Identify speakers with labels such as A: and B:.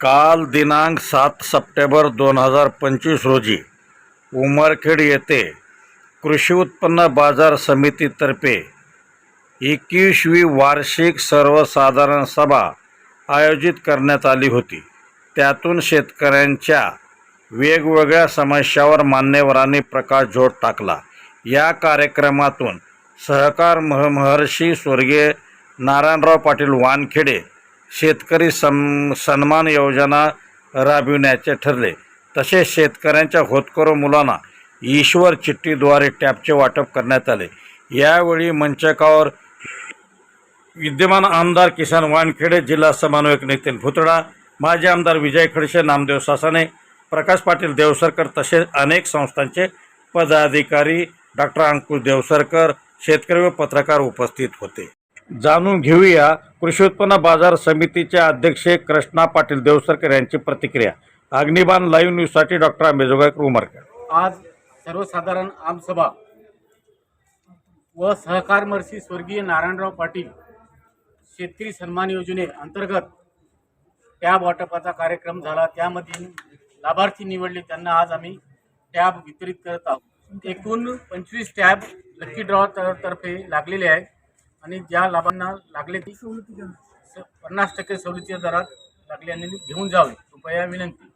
A: काल दिनांक सात सप्टेंबर दोन हजार पंचवीस रोजी उमरखेड येथे कृषी उत्पन्न बाजार समितीतर्फे एकवीसवी वार्षिक सर्वसाधारण सभा आयोजित करण्यात आली होती. त्यातून शेतकऱ्यांच्या वेगवेगळ्या समस्यावर मान्यवरांनी प्रकाश जोड टाकला. या कार्यक्रमातून सहकार मह महर्षी स्वर्गीय नारायणराव पाटील वानखेडे शेतकरी सम सन्मान योजना राबविण्याचे ठरले. तसेच शेतकऱ्यांच्या होतकरू मुलांना ईश्वर चिठ्ठीद्वारे टॅबचे वाटप करण्यात आले. यावेळी मंचकावर विद्यमान आमदार किसान वानखेडे जिल्हा समन्वयक नितीन भुतडा माजी आमदार विजय खडसे नामदेव सासाने प्रकाश पाटील देवसरकर तसेच अनेक संस्थांचे पदाधिकारी डॉक्टर अंकुश देवसरकर शेतकरी व पत्रकार उपस्थित होते. जाणून घेऊया कृषी उत्पन्न बाजार समितीच्या अध्यक्ष कृष्णा पाटील देवसरकर यांची प्रतिक्रिया. अग्निबाण लाईव्ह न्यूजसाठी डॉक्टर आंबेजोगाईकर उमरकर
B: आज सर्वसाधारण आमसभा व सहकार महर्षी स्वर्गीय नारायणराव पाटील शेतकरी सन्मान योजने अंतर्गत टॅब वाटपाचा कार्यक्रम झाला. त्यामध्ये लाभार्थी निवडले. त्यांना आज आम्ही टॅब वितरित करत आहोत. एकूण पंचवीस टॅब लकी ड्रॉ तर्फे लागलेले आहेत. आणि ज्या लाभांना लागले ती स- पन्नास टक्के सवलतीच्या दरात लागल्याने आणि घेऊन जावे कृपया विनंती.